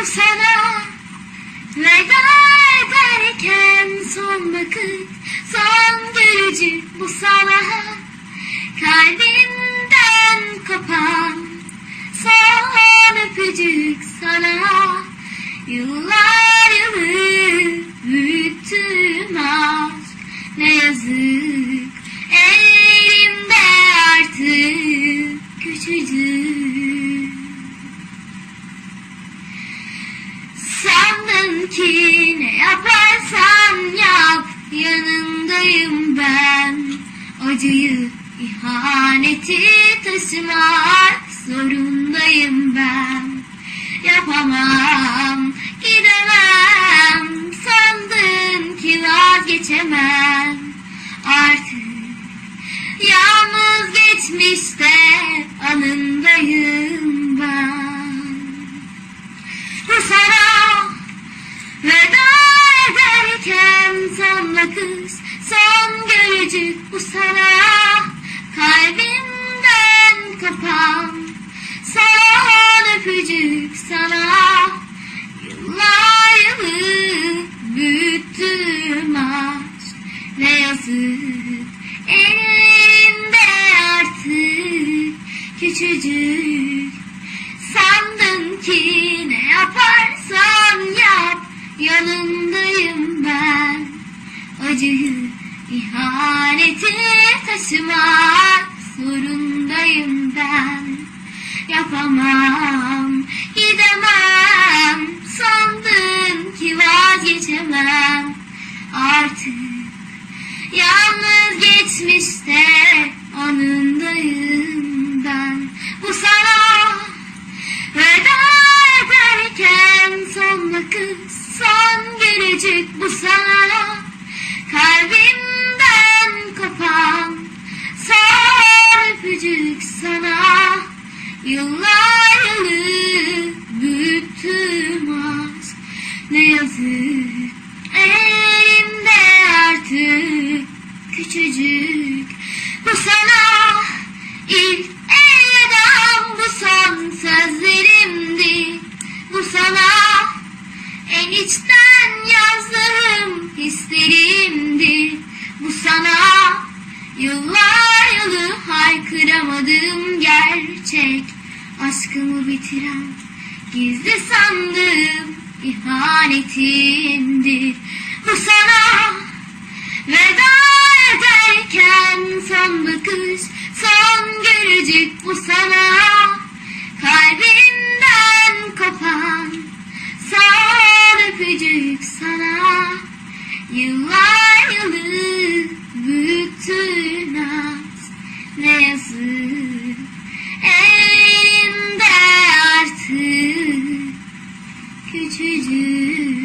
sana Veda ederken son vakit Son görücü bu sana. Kalbimden kopan Son öpücük sana. Yıllar yılı ki ne yaparsan yap yanındayım ben. Acıyı ihaneti taşımak zorundayım ben. Yapamam gidemem sandın ki vazgeçemem. Artık yalnız geçmişte son bakış son görücük bu sana kalbimden kopan son öpücük sana yıllar yılı büyüttüm aşk ne yazık elimde artık küçücük. Sandın ki ihaneti taşımak zorundayım ben. Yapamam gidemem. Sandın ki vazgeçemem. Artık yalnız geçmişte anındayım ben. Bu sana Veda ederken son vakit son gelecek bu sana Yıllar yılı büyüttüm Ne yazık elimde artık küçücük. Bu sana ilk elvedam bu son sözlerimdi. Bu sana en içten yazdığım hislerimdi. Bu sana yıllar yılı haykıramadığım gerçek aşkımı bitiren Gizli sandığım ihanetimdir Bu sana veda ederken son bakış Son görücük bu sana. Kalbimden kopan son öpücük sana. Yıllar yılı büyüttüğüm